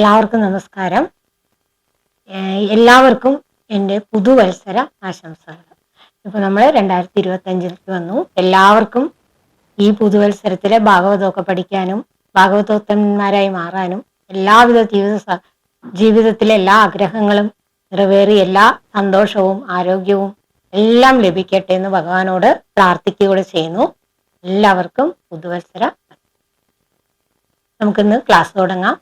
എല്ലാവർക്കും നമസ്കാരം. എല്ലാവർക്കും എന്റെ പുതുവത്സര ആശംസകൾ. ഇപ്പോൾ നമ്മൾ രണ്ടായിരത്തി ഇരുപത്തി അഞ്ചിലേക്ക് വന്നു. എല്ലാവർക്കും ഈ പുതുവത്സരത്തിലെ ഭാഗവതമൊക്കെ പഠിക്കാനും ഭാഗവതോത്തന്മാരായി മാറാനും എല്ലാവിധ ജീവിത ജീവിതത്തിലെ എല്ലാ ആഗ്രഹങ്ങളും നിറവേറി എല്ലാ സന്തോഷവും ആരോഗ്യവും എല്ലാം ലഭിക്കട്ടെ എന്ന് ഭഗവാനോട് പ്രാർത്ഥിക്കുകയൂടെ ചെയ്യുന്നു. എല്ലാവർക്കും പുതുവത്സര നമുക്കിന്ന് ക്ലാസ് തുടങ്ങാം.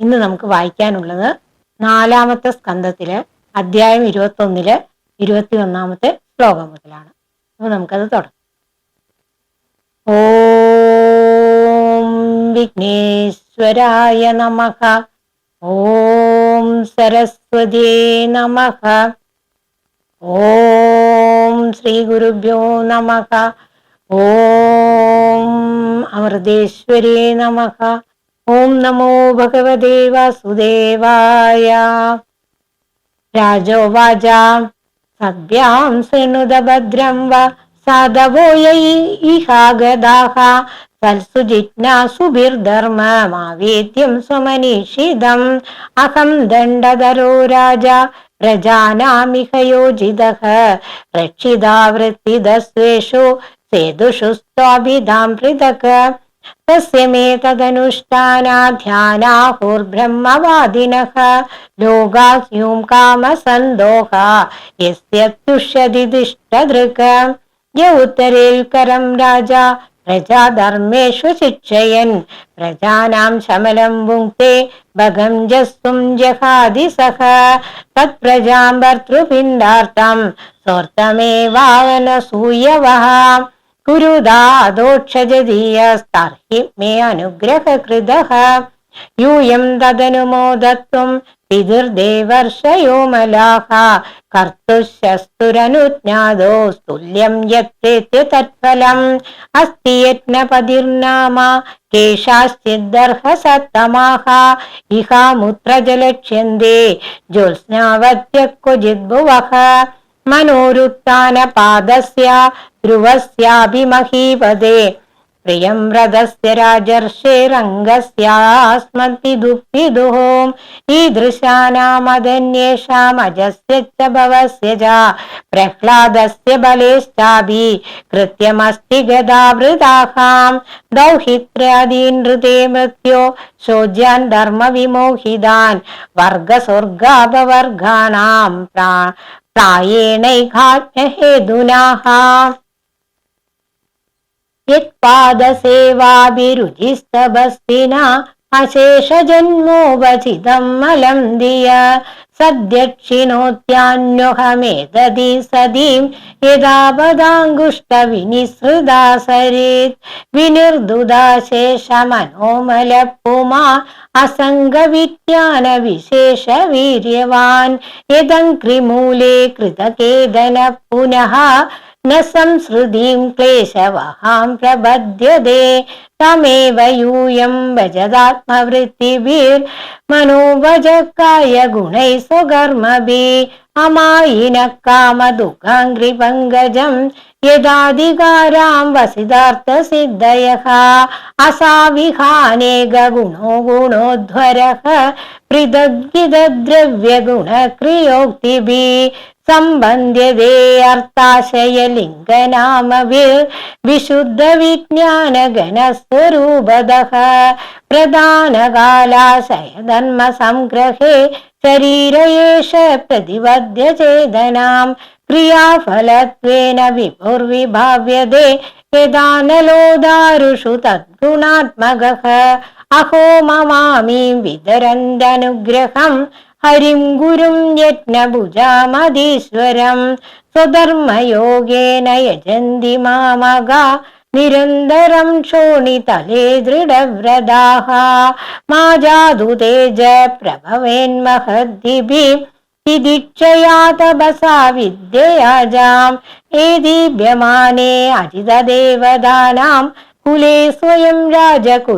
ഇന്ന് നമുക്ക് വായിക്കാനുള്ളത് നാലാമത്തെ സ്കന്ധത്തിൽ അധ്യായം ഇരുപത്തി ഒന്നിൽ ഇരുപത്തി ഒന്നാമത്തെ ശ്ലോകം മുതലാണ്. അപ്പൊ നമുക്കത് തുടങ്ങാം. ഓം വിഘ്നേശ്വരായ നമ. ഓം സരസ്വതേ നമ. ഓം ശ്രീ ഗുരുഭ്യോ നമ. ഓം അമൃതേശ്വരേ നമഃ. ഓം നമോ ഭഗവതേ വാസുദേവായ. രാജോവാച സദ്യാം ശൃണുത ഭദ്രം വ സാധവോയൈഹാഗതാഹ സൽസു ജിജ്ഞാസുഭിർധർമ്മമാവേദ്യം സ്വമനീഷിതം. അഹം ദണ്ഡധരോ രാജ പ്രജാനാമിഹ യോജിതഃ രക്ഷിതാ വൃത്തിദസ്വേഷു സേതുഷു സ്വാഭിധാം പൃഥക് തസ്യ മേ തദനുഷ്ഠാനാധ്യാനാഹുർബ്രഹ്മവാദിനഃ ലോകാഹ്യൂം കാമസന്തോഹ യസ്യത്യുഷ്യതി ദിഷ്ടദൃക് യ ഉത്തരേൽക്കരം രാജ പ്രജാധർമ്മേഷു ശിക്ഷയൻ പ്രജാനാം ശമലം ഭുങ്ക്തെ ഭഗം ജസ്തും ജഹാതി സഹ തത്പ്രജാം ഭർത്തൃപിണ്ഡാർത്ഥം കുരുദാദോക്ഷജതീയസ്തർഹി മേ അനുഗ്രഹകൃതഃ. യൂയം തദനുമോദത്വം പിതൃദേവർഷയോ മലാഹ കർത്തുശസ്തുരനുജ്ഞാതോ തുല്യം യത്തേത്യ തത്ഫലം. അസ്തി യജ്ഞപതിർനാമ കേശാശ്ചിദ്ദർഹസത്തമാഹ. ഇഹാമുത്രജലക്ഷ്യന്തേ ജ്യോത്സ്നാവത്യ ക്വചിദ്ഭുവഃ മനോരുത്ഥാനപാദസ്യ ധ്രുവസ്യാഭിമഹീപദേ പ്രിയം രഥസ്യ രാജർഷേരംഗസ്യാസ്മദ്വിദുഃഖിദുഃ ഈദൃശാനാമദന്യേഷാമജസ്യ ച ഭവസ്യ ച പ്രഹ്ലാദസ്യ ബലേശ്ചാഭി കൃത്യമസ്തി ഗതാവൃതാഹാം ദൗഹിത്രാദീൻ ഹൃദേ മൃത്യോ. ശോച്യാൻ ധർമ്മവിമോഹിതാൻ. വർഗസ്വർഗാപവർഗാണാം പ്രാ പ്രായേണൈഘാത്മഹേതുനാഹ യത്പാദസേവാഭിരുചിസ്തഭസ്തിന അശേഷജന്മോപചിതം മലം ധിയ സതീം യഥാപദാങ്കുഷ്ടവിനിസൃതാ സരേത് വിനിർദുദാശേഷമനോമലപ്പുമാ അസംഗവിജ്ഞാന വിശേഷ വീര്യവാൻ യദംക്രിമൂലേ കൃതകേതന പുനഃ न संसृतिं क्लेशवहां प्रबध्यते तमेव यूयं भजदात्मवृत्तिभिर्मनोभजकाय गुणैः स्वकर्मभिः अमायिनः कामदुःखाङ्घ्रिपङ्कजं यदाधिकारां वसितार्थसिद्धयः असाविहानेकगुणो गुणोध्वरः पृथग्विदद्रव्यगुणक्रियोक्तिभिः सम्बन्ध्यते अर्थाशयलिङ्गनामभिर् विशुद्धविज्ञानगणस्वरूपदः प्रधानकालाशयधर्मसङ्ग्रहे शरीर एष प्रतिपद्य चेदनां क्रियाफलत्वेन विभुर्विभाव्यते यदा नलो दारुषु तद्गुणात्मकः अहो ममामीं वितरन्दनुग्रहम् हरिं गुरुं यज्ञभुजामधीश्वरं स्वधर्मयोगेन यजन्ति मामगा निरन्तरं शोणितले दृढव्रदाः मा जादुतेज प्रभवेन्महद्दिभिः दि दिक्षयात बसा विद्ययाजाम् ए दीभ्यमाने कुले स्वयं राजकुलाधिजानाम्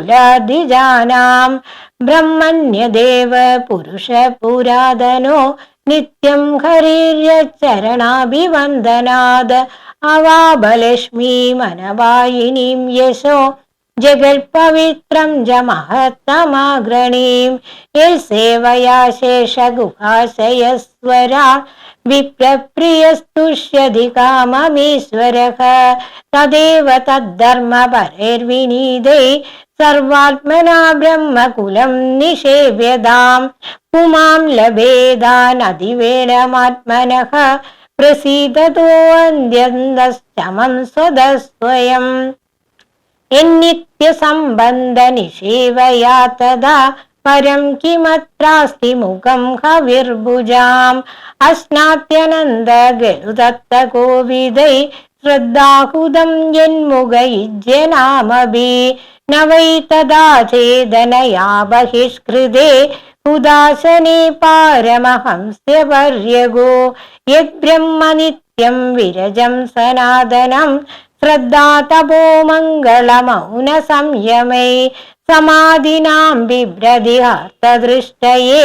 ब्रह्मण्यदेव पुरुष पुरादनो नित्यम् खरीर्य चरणाभिवन्दनाद् अवाबलक्ष्मीमनवायिनीम् यशो ഹരിര്യചരണാഭിവന്ദനാത് അവാബലക്ഷ്മീ മനവായിനീം യശോ ജഗൽപവിത്രം ജ മഹത്തമാഗ്രണീം യൽ സേവയാ ശേഷഗുഹാശയസ്വര. വിപ്രപ്രിയസ്തുഷ്യധി കാമമീശ്വരः. തദേവ തദ്ധർമ്മ പരൈർവിനീതേ. സർവാത്മനാ ബ്രഹ്മകുലം തഥാ പരം കിമത്രാസ്തി മുഖം ഹവിർഭുജാം. അശ്നാത്യനന്ദ ഗരുദത്ത കോവിദൈ ശ്രദ്ധാഹുതം യന്മുഖയുജ്യനാമഭി ന വൈ തഥാ समाधिनां ബഹിഷ്കൃതേ ഉദാസനെ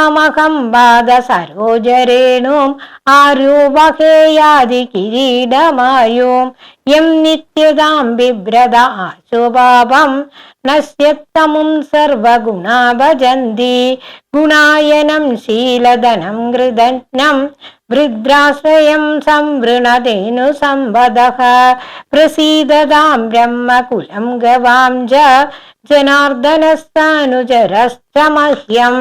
പാരമഹംസ്യപര്യഗോ യദ്ബ്രഹ്മ നിത്യം വിരജം സനാതനം ശ്രദ്ധാ യം നിത്യതാം ബിഭ്രത ആശുപാപം നശ്യത്തമും സർവഗുണാ ഭജന്തി ഗുണായനം ശീലധനം കൃതജ്ഞം വൃദ്രാശ്രയം സംവൃണതേനു സംവദ പ്രസീദതാം ബ്രഹ്മകുലം ഗവാം ജ ജനാർദ്ദനസ്ഥാനുചരശ്ച മഹ്യം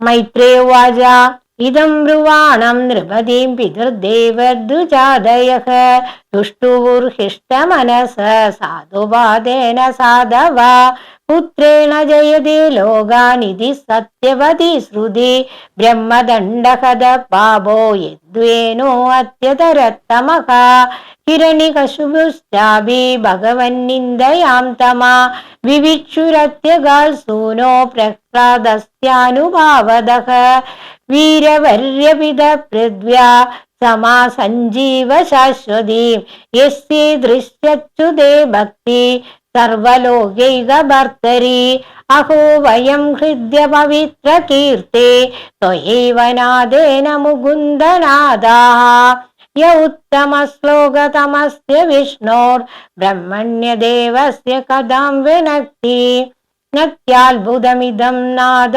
മൈത്രേവാച ഇതം ബ്രുവാണം നൃപതിം പിതൃദേവദ്വിജാതയഃ തുഷ്ടുവുർഹിഷ്ടമനസ സാധുപാദേന സാധവ. പുത്രേണ ജയതി ലോകാനിധി സത്യവതി ശ്രുതി. ബ്രഹ്മദണ്ഡഹത പാപോ യദ്വേനോ അത്യതരത്തമഃ ഹിരണികശുഭുശ്ചാപി ഭഗവന്നിന്ദയാം തമ. വിവിക്ഷുരത്യകാൽ സൂനോ പ്രഹ്ലാദസ്യാനുഭാവതഃ. വീരവര്യപിത പൃഥ്വ്യാ സമാ സഞ്ജീവ ശാശ്വതീം യസ്തി ദൃശ്യച്യുതേ ഭക്തി സർവലോകൈക ഭർത്തരി അഹോ വയം ഹൃദ്യ പവിത്ര കീർത്തെ ത്വയൈവ നാദേന മുകുന്ദനാദാ യ ഉത്തമ ശ്ലോകതമസ്യ വിഷ്ണോർ ബ്രഹ്മണ്യദേവസ്യ കഥാം വിനക്തി നത്യാത്ഭുതമിതം നാദ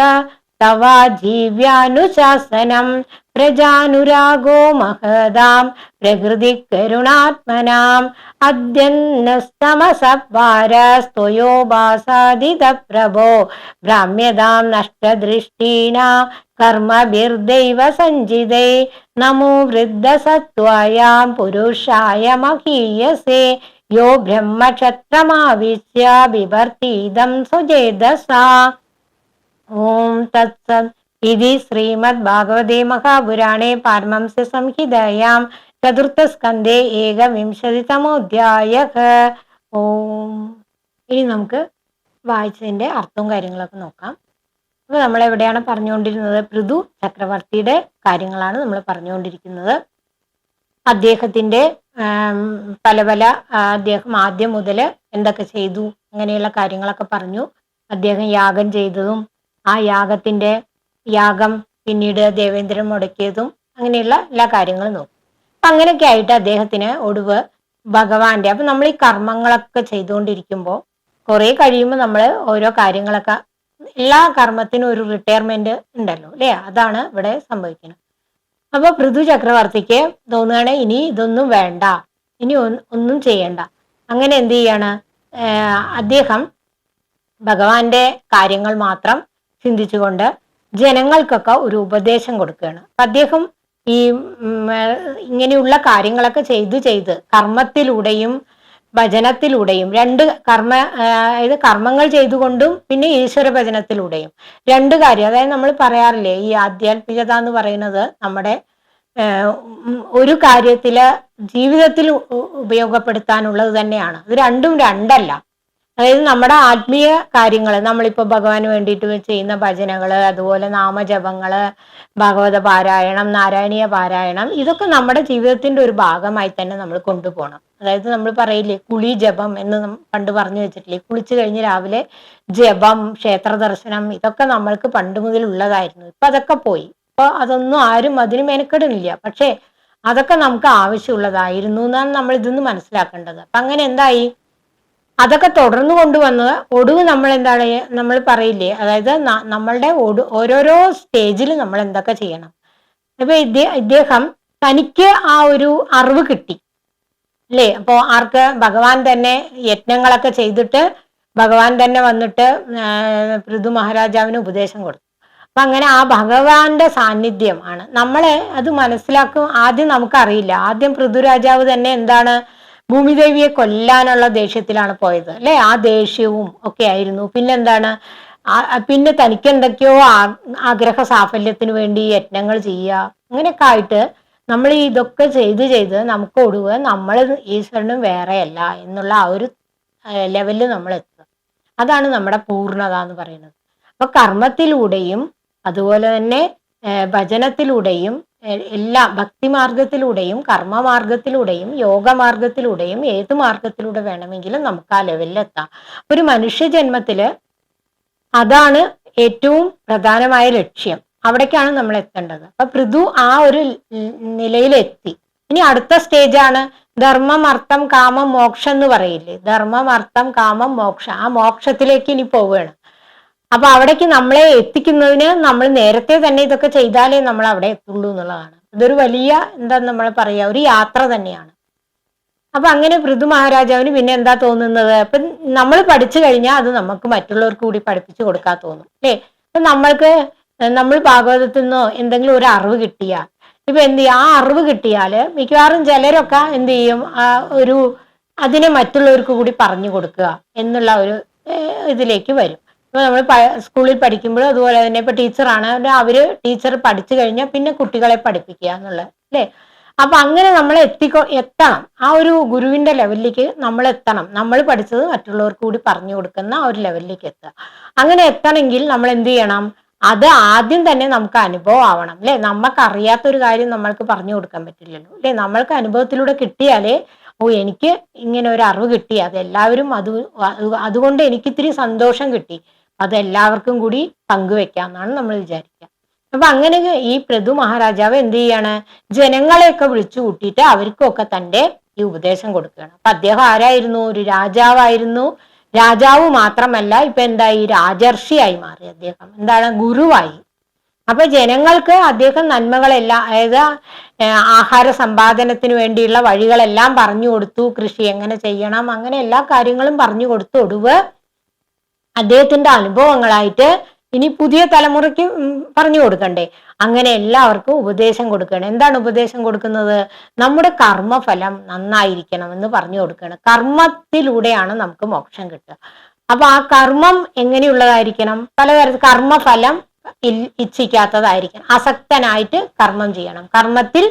തവാ ജീവ്യാനുശാസനം പ്രജാനുരാഗോ മഹതാം. പ്രകൃതി കരുണാത്മനാം. അദ്യന്നസ്തമസഭാരസ്ത്വയോപാസാദിത പ്രഭോ ഭ്രാമ്യതാം നഷ്ടദൃഷ്ടീന. കർമ്മഭിർദൈവ സഞ്ചിതൈ നമോ വൃദ്ധസത്വായാം പുരുഷായ മഹീയസേ. യോ ബ്രഹ്മക്ഷത്രമാവിശ്യ വിവർത്തീതം സുജേതസാ. ഓം തത്സത് ഇതി ശ്രീമദ് ഭാഗവതേ മഹാപുരാണേ പാരമംസ സംഹിതയാം. ചതുർത്ഥസ്കന്ധേ ഏകവിംശതിതമോധ്യായ ഓം. ഇനി നമുക്ക് വായിച്ചതിന്റെ അർത്ഥവും കാര്യങ്ങളൊക്കെ നോക്കാം. അപ്പൊ നമ്മൾ എവിടെയാണ് പറഞ്ഞുകൊണ്ടിരുന്നത്? പൃഥു ചക്രവർത്തിയുടെ കാര്യങ്ങളാണ് നമ്മൾ പറഞ്ഞുകൊണ്ടിരിക്കുന്നത്. അദ്ദേഹത്തിന്റെ പല പല അദ്ദേഹം ആദ്യം മുതൽ എന്തൊക്കെ ചെയ്തു? അങ്ങനെയുള്ള കാര്യങ്ങളൊക്കെ പറഞ്ഞു. അദ്ദേഹം യാഗം ചെയ്തതും ആ യാഗത്തിന്റെ യാഗം പിന്നീട് ദേവേന്ദ്രൻ മുടക്കിയതും അങ്ങനെയുള്ള എല്ലാ കാര്യങ്ങളും നോക്കും. അപ്പൊ അങ്ങനെയൊക്കെ ആയിട്ട് അദ്ദേഹത്തിന് ഒടുവ് ഭഗവാന്റെ അപ്പൊ നമ്മൾ ഈ കർമ്മങ്ങളൊക്കെ ചെയ്തുകൊണ്ടിരിക്കുമ്പോൾ കുറെ കഴിയുമ്പോൾ നമ്മൾ ഓരോ കാര്യങ്ങളൊക്കെ എല്ലാ കർമ്മത്തിനും ഒരു റിട്ടയർമെന്റ് ഉണ്ടല്ലോ അല്ലേ? അതാണ് ഇവിടെ സംഭവിക്കുന്നത്. അപ്പൊ പൃഥു ചക്രവർത്തിക്ക് തോന്നുകയാണെ ഇനി ഇതൊന്നും വേണ്ട ഇനി ഒന്നും ചെയ്യണ്ട. അങ്ങനെ എന്ത് ചെയ്യാണ്? അദ്ദേഹം ഭഗവാന്റെ കാര്യങ്ങൾ മാത്രം ചിന്തിച്ചുകൊണ്ട് ജനങ്ങൾക്കൊക്കെ ഒരു ഉപദേശം കൊടുക്കുകയാണ്. അദ്ദേഹം ഈ ഇങ്ങനെയുള്ള കാര്യങ്ങളൊക്കെ ചെയ്തു ചെയ്ത് കർമ്മത്തിലൂടെയും ഭജനത്തിലൂടെയും രണ്ട് കർമ്മ അതായത് കർമ്മങ്ങൾ ചെയ്തുകൊണ്ടും പിന്നെ ഈശ്വര ഭജനത്തിലൂടെയും രണ്ട് കാര്യം. അതായത് നമ്മൾ പറയാറില്ലേ ഈ ആധ്യാത്മികത എന്ന് പറയുന്നത് നമ്മുടെ ഒരു കാര്യത്തിൽ ജീവിതത്തിൽ ഉപയോഗപ്പെടുത്താനുള്ളത് തന്നെയാണ്. ഇത് രണ്ടും രണ്ടല്ല. അതായത് നമ്മുടെ ആത്മീയ കാര്യങ്ങൾ നമ്മളിപ്പോ ഭഗവാന് വേണ്ടിയിട്ട് ചെയ്യുന്ന ഭജനകൾ അതുപോലെ നാമജപങ്ങൾ ഭാഗവത പാരായണം നാരായണീയ പാരായണം ഇതൊക്കെ നമ്മുടെ ജീവിതത്തിന്റെ ഒരു ഭാഗമായി തന്നെ നമ്മൾ കൊണ്ടുപോകണം. അതായത് നമ്മൾ പറയില്ലേ കുളി ജപം എന്ന് പണ്ട് പറഞ്ഞു വെച്ചിട്ടില്ലേ കുളിച്ചു കഴിഞ്ഞ് രാവിലെ ജപം ക്ഷേത്ര ദർശനം ഇതൊക്കെ നമ്മൾക്ക് പണ്ട് മുതൽ ഉള്ളതായിരുന്നു. ഇപ്പൊ അതൊക്കെ പോയി. ഇപ്പൊ അതൊന്നും ആരും അതിന് മെനക്കെടുന്നില്ല. പക്ഷേ അതൊക്കെ നമുക്ക് ആവശ്യമുള്ളതായിരുന്നു എന്നാണ് നമ്മൾ ഇതിന്ന് മനസ്സിലാക്കേണ്ടത്. അപ്പൊ അങ്ങനെ എന്തായി? അതൊക്കെ തുടർന്ന് കൊണ്ടുവന്നത് ഒടുവ് നമ്മൾ എന്താണ് നമ്മൾ പറയില്ലേ? അതായത് നമ്മളുടെ ഒടു ഓരോരോ സ്റ്റേജിൽ നമ്മൾ എന്തൊക്കെ ചെയ്യണം? ഇപ്പൊ ഇദ്ദേഹം തനിക്ക് ആ ഒരു അറിവ് കിട്ടി. അല്ലേ? അപ്പോ ആർക്ക് ഭഗവാൻ തന്നെ യജ്ഞങ്ങളൊക്കെ ചെയ്തിട്ട് ഭഗവാൻ തന്നെ വന്നിട്ട് പൃഥു മഹാരാജാവിന് ഉപദേശം കൊടുത്തു. അപ്പൊ അങ്ങനെ ആ ഭഗവാന്റെ സാന്നിധ്യം ആണ്. നമ്മളെ അത് മനസ്സിലാക്കും. ആദ്യം നമുക്കറിയില്ല. ആദ്യം പൃഥുരാജാവ് തന്നെ എന്താണ് ഭൂമിദേവിയെ കൊല്ലാനുള്ള ദേഷ്യത്തിലാണ് പോയത് അല്ലെ? ആ ദേഷ്യവും ഒക്കെ ആയിരുന്നു. പിന്നെന്താണ്? പിന്നെ തനിക്ക് എന്തൊക്കെയോ ആഗ്രഹ സാഫല്യത്തിന് വേണ്ടി യത്നങ്ങൾ ചെയ്യുക അങ്ങനെയൊക്കെ ആയിട്ട് നമ്മൾ ഇതൊക്കെ ചെയ്ത് ചെയ്ത് നമുക്ക് ഒടുവ് നമ്മൾ ഈശ്വരനും വേറെയല്ല എന്നുള്ള ആ ഒരു ലെവലിൽ നമ്മൾ എത്തുക. അതാണ് നമ്മുടെ പൂർണത എന്ന് പറയുന്നത്. അപ്പൊ കർമ്മത്തിലൂടെയും അതുപോലെ തന്നെ ഭജനത്തിലൂടെയും എല്ലാ ഭക്തിമാർഗത്തിലൂടെയും കർമ്മമാർഗത്തിലൂടെയും യോഗമാർഗത്തിലൂടെയും ഏത് മാർഗത്തിലൂടെ വേണമെങ്കിലും നമുക്ക് ആ ലെവലിലെത്താം ഒരു മനുഷ്യ ജന്മത്തിൽ അതാണ് ഏറ്റവും പ്രധാനമായ ലക്ഷ്യം. അവിടേക്കാണ് നമ്മൾ എത്തേണ്ടത്. അപ്പൊ പൃഥു ആ ഒരു നിലയിലെത്തി ഇനി അടുത്ത സ്റ്റേജാണ് ധർമ്മം അർത്ഥം കാമം മോക്ഷം എന്ന് പറയില്ലേ? ധർമ്മം അർത്ഥം കാമം മോക്ഷം. ആ മോക്ഷത്തിലേക്ക് ഇനി പോവുകയാണ്. അപ്പൊ അവിടേക്ക് നമ്മളെ എത്തിക്കുന്നതിന് നമ്മൾ നേരത്തെ തന്നെ ഇതൊക്കെ ചെയ്താലേ നമ്മൾ അവിടെ എത്തുള്ളൂ എന്നുള്ളതാണ്. ഇതൊരു വലിയ എന്താ നമ്മൾ പറയാ ഒരു യാത്ര തന്നെയാണ്. അപ്പൊ അങ്ങനെ പൃഥു മഹാരാജാവിന് പിന്നെ എന്താ തോന്നുന്നത്? അപ്പൊ നമ്മൾ പഠിച്ചു കഴിഞ്ഞാൽ അത് നമുക്ക് മറ്റുള്ളവർക്ക് കൂടി പഠിപ്പിച്ചു കൊടുക്കാൻ തോന്നും അല്ലേ? അപ്പൊ നമ്മൾക്ക് നമ്മൾ ഭാഗവതത്തിൽ നിന്നോ എന്തെങ്കിലും ഒരു അറിവ് കിട്ടിയാൽ ഇപ്പൊ എന്ത് ചെയ്യും? ആ അറിവ് കിട്ടിയാൽ മിക്കവാറും ചിലരൊക്കെ എന്ത് ചെയ്യും? ആ ഒരു അതിനെ മറ്റുള്ളവർക്ക് കൂടി പറഞ്ഞു കൊടുക്കുക എന്നുള്ള ഒരു ഇതിലേക്ക് വരും. ഇപ്പൊ നമ്മൾ സ്കൂളിൽ പഠിക്കുമ്പോൾ അതുപോലെ തന്നെ ഇപ്പൊ ടീച്ചറാണ്. അവർ ടീച്ചർ പഠിച്ചു കഴിഞ്ഞാൽ പിന്നെ കുട്ടികളെ പഠിപ്പിക്കുക എന്നുള്ളത് അല്ലേ? അപ്പൊ അങ്ങനെ നമ്മൾ എത്തിക്കോ എത്തണം. ആ ഒരു ഗുരുവിന്റെ ലെവലിലേക്ക് നമ്മൾ എത്തണം. നമ്മൾ പഠിച്ചത് മറ്റുള്ളവർക്ക് കൂടി പറഞ്ഞു കൊടുക്കുന്ന ആ ഒരു ലെവലിലേക്ക് എത്തുക. അങ്ങനെ എത്തണമെങ്കിൽ നമ്മൾ എന്ത് ചെയ്യണം? അത് ആദ്യം തന്നെ നമുക്ക് അനുഭവം ആവണം അല്ലെ? നമുക്ക് അറിയാത്ത ഒരു കാര്യം നമ്മൾക്ക് പറഞ്ഞു കൊടുക്കാൻ പറ്റില്ലല്ലോ അല്ലെ? നമ്മൾക്ക് അനുഭവത്തിലൂടെ കിട്ടിയാലേ ഓ എനിക്ക് ഇങ്ങനെ ഒരു അറിവ് കിട്ടി. അത് എല്ലാവരും അത് അതുകൊണ്ട് എനിക്ക് ഇത്തിരി സന്തോഷം കിട്ടി. അത് എല്ലാവർക്കും കൂടി പങ്കുവെക്കാം എന്നാണ് നമ്മൾ വിചാരിക്കുക. അപ്പൊ അങ്ങനെ ഈ പ്രതു മഹാരാജാവ് എന്ത് ചെയ്യാണ്? ജനങ്ങളെയൊക്കെ വിളിച്ചു കൂട്ടിയിട്ട് അവർക്കൊക്കെ തന്റെ ഈ ഉപദേശം കൊടുക്കുകയാണ്. അപ്പൊ അദ്ദേഹം ആരായിരുന്നു? ഒരു രാജാവായിരുന്നു. രാജാവ് മാത്രമല്ല ഇപ്പൊ എന്തായി? രാജർഷിയായി മാറി അദ്ദേഹം. എന്താണ്? ഗുരുവായി. അപ്പൊ ജനങ്ങൾക്ക് അദ്ദേഹം നന്മകളെല്ലാം അതായത് ആഹാര സമ്പാദനത്തിന് വേണ്ടിയുള്ള വഴികളെല്ലാം പറഞ്ഞു കൊടുത്തു. കൃഷി എങ്ങനെ ചെയ്യണം? അങ്ങനെ എല്ലാ കാര്യങ്ങളും പറഞ്ഞു കൊടുത്തു. ഒടുവ് അദ്ദേഹത്തിന്റെ അനുഭവങ്ങളായിട്ട് ഇനി പുതിയ തലമുറയ്ക്ക് പറഞ്ഞു കൊടുക്കണ്ടേ. അങ്ങനെ എല്ലാവർക്കും ഉപദേശം കൊടുക്കണം എന്താണ് ഉപദേശം കൊടുക്കുന്നത്? നമ്മുടെ കർമ്മഫലം നന്നായിരിക്കണം എന്ന് പറഞ്ഞു കൊടുക്കണം കർമ്മത്തിലൂടെയാണ് നമുക്ക് മോക്ഷം കിട്ടുക. അപ്പൊ ആ കർമ്മം എങ്ങനെയുള്ളതായിരിക്കണം? പലതരത്തിൽ കർമ്മഫലം ഇച്ഛിക്കാത്തതായിരിക്കണം. അസക്തനായിട്ട് കർമ്മം ചെയ്യണം. കർമ്മത്തിൽ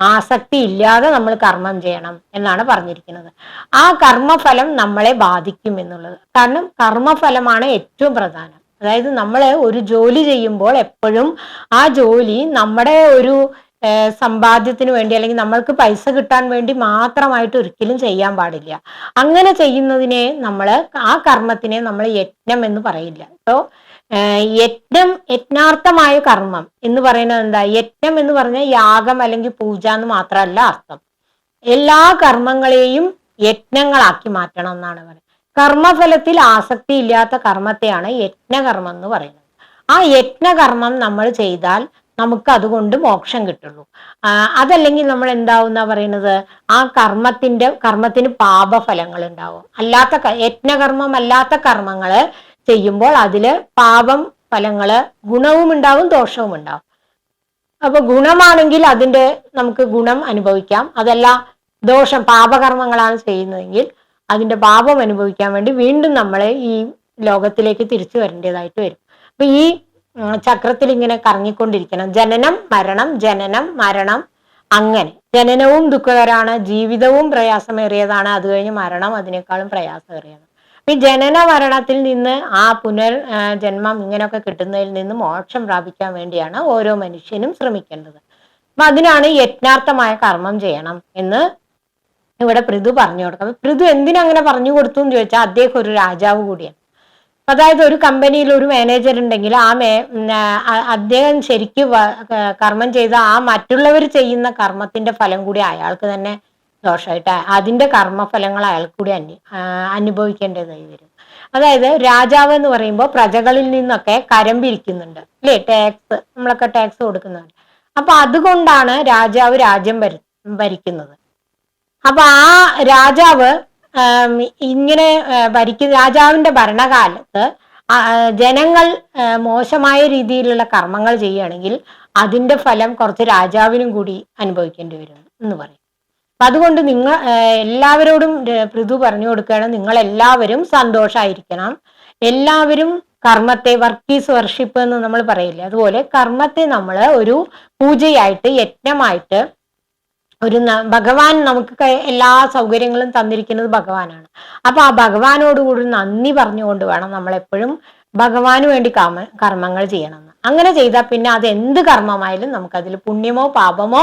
ആസക്തി ഇല്ലാതെ നമ്മൾ കർമ്മം ചെയ്യണം എന്നാണ് പറഞ്ഞിരിക്കുന്നത്. ആ കർമ്മഫലം നമ്മളെ ബാധിക്കും എന്നുള്ളത്. കാരണം കർമ്മഫലമാണ് ഏറ്റവും പ്രധാനം. അതായത് നമ്മൾ ഒരു ജോലി ചെയ്യുമ്പോൾ എപ്പോഴും ആ ജോലി നമ്മുടെ ഒരു സമ്പാദ്യത്തിന് വേണ്ടി അല്ലെങ്കിൽ നമ്മൾക്ക് പൈസ കിട്ടാൻ വേണ്ടി മാത്രമായിട്ട് ഒരിക്കലും ചെയ്യാൻ പാടില്ല. അങ്ങനെ ചെയ്യുന്നതിനെ നമ്മൾ ആ കർമ്മത്തിനെ നമ്മൾ യജ്ഞം എന്ന് പറയില്ല. ഇപ്പോൾ യജ്ഞം യജ്ഞാർത്ഥമായ കർമ്മം എന്ന് പറയുന്നത് എന്താ? യജ്ഞം എന്ന് പറഞ്ഞാൽ യാഗം അല്ലെങ്കിൽ പൂജ എന്ന് മാത്രമല്ല അർത്ഥം. എല്ലാ കർമ്മങ്ങളെയും യജ്ഞങ്ങളാക്കി മാറ്റണം എന്നാണ് പറയുന്നത്. കർമ്മഫലത്തിൽ ആസക്തി ഇല്ലാത്ത കർമ്മത്തെയാണ് യജ്ഞകർമ്മം എന്ന് പറയുന്നത്. ആ യജ്ഞകർമ്മം നമ്മൾ ചെയ്താൽ നമുക്ക് അതുകൊണ്ട് മോക്ഷം കിട്ടുള്ളൂ. അതല്ലെങ്കിൽ നമ്മൾ എന്താവുന്ന പറയുന്നത്? ആ കർമ്മത്തിന്റെ കർമ്മത്തിന് പാപഫലങ്ങൾ ഉണ്ടാവും. അല്ലാത്ത യജ്ഞകർമ്മം അല്ലാത്ത കർമ്മങ്ങൾ ചെയ്യുമ്പോൾ അതിൽ പാപം ഫലങ്ങൾ ഗുണവും ഉണ്ടാവും ദോഷവും ഉണ്ടാവും. അപ്പൊ ഗുണമാണെങ്കിൽ അതിന്റെ നമുക്ക് ഗുണം അനുഭവിക്കാം. അതല്ല ദോഷം പാപകർമ്മങ്ങളാണ് ചെയ്യുന്നതെങ്കിൽ അതിന്റെ പാപം അനുഭവിക്കാൻ വേണ്ടി വീണ്ടും നമ്മളെ ഈ ലോകത്തിലേക്ക് തിരിച്ചു വരേണ്ടതായിട്ട് വരും. അപ്പൊ ഈ ചക്രത്തിൽ ഇങ്ങനെ കറങ്ങിക്കൊണ്ടിരിക്കണം. ജനനം മരണം ജനനം മരണം അങ്ങനെ. ജനനവും ദുഃഖകരാണ് ജീവിതവും പ്രയാസമേറിയതാണ്. അത് കഴിഞ്ഞ് മരണം അതിനേക്കാളും പ്രയാസമേറിയതാണ്. ഈ ജനന മരണത്തിൽ നിന്ന് ആ പുനർ ജന്മം ഇങ്ങനെയൊക്കെ കിട്ടുന്നതിൽ നിന്ന് മോക്ഷം പ്രാപിക്കാൻ വേണ്ടിയാണ് ഓരോ മനുഷ്യനും ശ്രമിക്കേണ്ടത്. അപ്പൊ അതിനാണ് യജ്ഞാർത്ഥമായ കർമ്മം ചെയ്യണം എന്ന് ഇവിടെ പൃഥു പറഞ്ഞു കൊടുക്കാം പൃഥു എന്തിനങ്ങനെ പറഞ്ഞു കൊടുത്തു എന്ന് ചോദിച്ചാൽ അദ്ദേഹം ഒരു രാജാവ് കൂടിയാണ്. അതായത് ഒരു കമ്പനിയിൽ ഒരു മാനേജർ ഉണ്ടെങ്കിൽ ആ മേ അദ്ദേഹം ശരിക്കും കർമ്മം ചെയ്ത ആ മറ്റുള്ളവർ ചെയ്യുന്ന കർമ്മത്തിന്റെ ഫലം കൂടി അയാൾക്ക് തന്നെ ദോഷമായിട്ട് അതിന്റെ കർമ്മഫലങ്ങൾ അയാൾ കൂടി അന്യ അനുഭവിക്കേണ്ടതായി വരും. അതായത് രാജാവ് എന്ന് പറയുമ്പോൾ പ്രജകളിൽ നിന്നൊക്കെ കരം പിരിക്കുന്നുണ്ട്. അല്ലേ? ടാക്സ് നമ്മളൊക്കെ ടാക്സ് കൊടുക്കുന്നുണ്ട്. അപ്പൊ അതുകൊണ്ടാണ് രാജാവ് രാജ്യം ഭരി ഭരിക്കുന്നത്. അപ്പൊ ആ രാജാവ് ഇങ്ങനെ ഭരിക്കുന്ന രാജാവിന്റെ ഭരണകാലത്ത് ജനങ്ങൾ മോശമായ രീതിയിലുള്ള കർമ്മങ്ങൾ ചെയ്യുകയാണെങ്കിൽ അതിന്റെ ഫലം കുറച്ച് രാജാവിനും കൂടി അനുഭവിക്കേണ്ടി വരും എന്ന് പറയും. അപ്പൊ അതുകൊണ്ട് നിങ്ങൾ എല്ലാവരോടും പൃഥു പറഞ്ഞു കൊടുക്കുകയാണ്. നിങ്ങൾ എല്ലാവരും സന്തോഷമായിരിക്കണം എല്ലാവരും കർമ്മത്തെ വർക്കീസ് വർഷിപ്പ് എന്ന് നമ്മൾ പറയില്ലേ അതുപോലെ കർമ്മത്തെ നമ്മൾ ഒരു പൂജയായിട്ട് യജ്ഞമായിട്ട് ഒരു ഭഗവാൻ നമുക്ക് എല്ലാ സൗകര്യങ്ങളും തന്നിരിക്കുന്നത് ഭഗവാനാണ്. അപ്പൊ ആ ഭഗവാനോടുകൂടി നന്ദി പറഞ്ഞുകൊണ്ട് വേണം നമ്മൾ എപ്പോഴും ഭഗവാന് വേണ്ടി കർമ്മ കർമ്മങ്ങൾ ചെയ്യണമെന്ന്. അങ്ങനെ ചെയ്താൽ പിന്നെ അത് എന്ത് കർമ്മമായാലും നമുക്കതിൽ പുണ്യമോ പാപമോ